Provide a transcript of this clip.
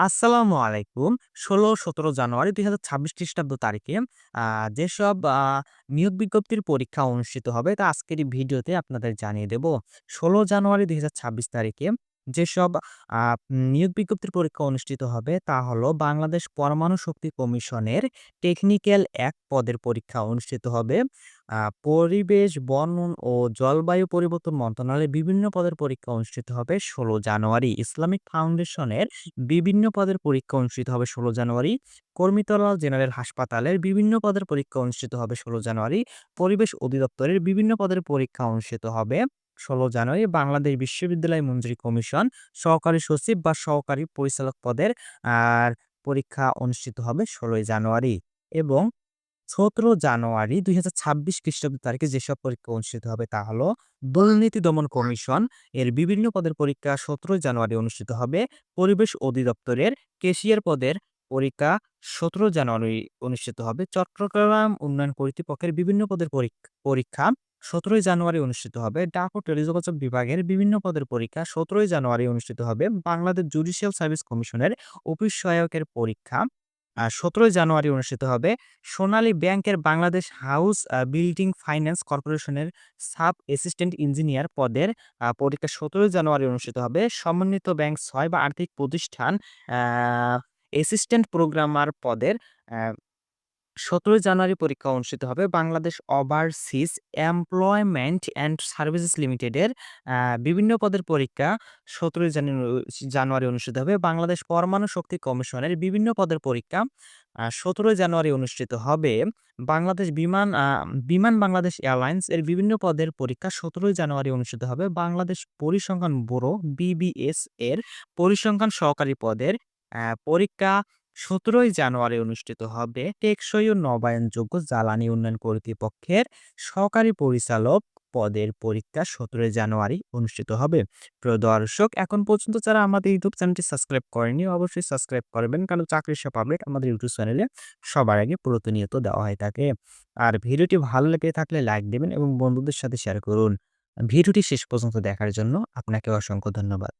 আসসালামু আলাইকুম। ১৬-১৭ জানুয়ারি ২০২৬ খ্রিস্টাব্দ তারিখে যেসব নিয়োগ বিজ্ঞপ্তির পরীক্ষা অনুষ্ঠিত হবে তা আজকের এই ভিডিওতে আপনাদের জানিয়ে দেব। ১৬ জানুয়ারি ২০২৬ তারিখে যেসব নিয়োগ বিজ্ঞপ্তির পরীক্ষা অনুষ্ঠিত হবে তা হলো বাংলাদেশ পরমাণু শক্তি কমিশনের টেকনিক্যাল এক পদের পরীক্ষা অনুষ্ঠিত হবে। পরিবেশ, বন ও জলবায়ু পরিবর্তন মন্ত্রণালয়ের বিভিন্ন পদের পরীক্ষা অনুষ্ঠিত হবে ১৬ জানুয়ারি। ইসলামিক ফাউন্ডেশনের বিভিন্ন পদের পরীক্ষা অনুষ্ঠিত হবে ১৬ জানুয়ারি। কর্মীতলা জেনারেল হাসপাতালের বিভিন্ন পদের পরীক্ষা অনুষ্ঠিত হবে ১৬ জানুয়ারি। পরিবেশ অধিদপ্তরের বিভিন্ন পদের পরীক্ষা অনুষ্ঠিত হবে ১৬ জানুয়ারি। বাংলাদেশ বিশ্ববিদ্যালয় মঞ্জুরি কমিশন সহকারী সচিব বা সহকারী পরিচালক পদের, আর পরীক্ষা অনুষ্ঠিত হবে ১৬ই জানুয়ারি এবং ১৭ জানুয়ারি ২০২৬ খ্রিস্টাব্দ তারিখে যেসব পরীক্ষা অনুষ্ঠিত হবে তা হলো দুর্নীতি দমন কমিশন এর বিভিন্ন পদের পরীক্ষা ১৭ জানুয়ারি অনুষ্ঠিত হবে। পরিবেশ অধিদপ্তরের কেশিয়ার পদের পরীক্ষা ১৭ জানুয়ারি অনুষ্ঠিত হবে। চট্টগ্রাম উন্নয়ন কর্তৃপক্ষের বিভিন্ন পদের পরীক, পরীক্ষা ১৭ জানুয়ারি অনুষ্ঠিত হবে। ডাক ও টেলিযোগাযোগ বিভাগের বিভিন্ন পদের পরীক্ষা ১৭ জানুয়ারি অনুষ্ঠিত হবে। বাংলাদেশ জুডিশিয়াল সার্ভিস কমিশনের অফিস সহায়কের পরীক্ষা ১৭ জানুয়ারি অনুষ্ঠিত হবে। সোনালী ব্যাংকের বাংলাদেশ হাউস বিল্ডিং ফাইন্যান্স কর্পোরেশনের সাব অ্যাসিস্ট্যান্ট ইঞ্জিনিয়ার পদের পরীক্ষা ১৭ জানুয়ারি অনুষ্ঠিত হবে। সমন্বিত ব্যাংক ছয় বা আর্থিক প্রতিষ্ঠান অ্যাসিস্ট্যান্ট প্রোগ্রামার পদের ১৭ জানুয়ারি পরীক্ষা অনুষ্ঠিত হবে। Bangladesh overseas employment and services লিমিটেডের বিভিন্ন পদের পরীক্ষা ১৭ জানু জানুয়ারি অনুষ্ঠিত হবে। বাংলাদেশ পরমাণু শক্তি কমিশনের বিভিন্ন পদের পরীক্ষা ১৭ জানুয়ারি অনুষ্ঠিত হবে। বাংলাদেশ বিমান বিমান বাংলাদেশ এয়ারলাইন্স এর বিভিন্ন পদের পরীক্ষা ১৭ জানুয়ারি অনুষ্ঠিত হবে। বাংলাদেশ পরিসংখ্যান ব্যুরো বিবিএস এর পরিসংখ্যান সহকারী পদের পরীক্ষা ১৭ জানুয়ারি অনুষ্ঠিত হবে। টেকসই ও নবায়নযোগ্য জ্বালানি উন্নয়ন কর্তৃপক্ষের সহকারী পরিচালক পদের পরীক্ষা ১৭ জানুয়ারি অনুষ্ঠিত হবে। প্রিয় দর্শক, এখন পর্যন্ত যারা আমাদের ইউটিউব চ্যানেলটি সাবস্ক্রাইব করেনি অবশ্যই সাবস্ক্রাইব করবেন, কারণ চাকরির সব আপডেট আমাদের ইউটিউব চ্যানেলে সবার আগে প্রতিনিয়ত দেওয়া হয়ে থাকে। আর ভিডিওটি ভালো লেগে থাকলে লাইক দিবেন এবং বন্ধুদের সাথে শেয়ার করুন। ভিডিওটি শেষ পর্যন্ত দেখার জন্য আপনাকে অসংখ্য ধন্যবাদ।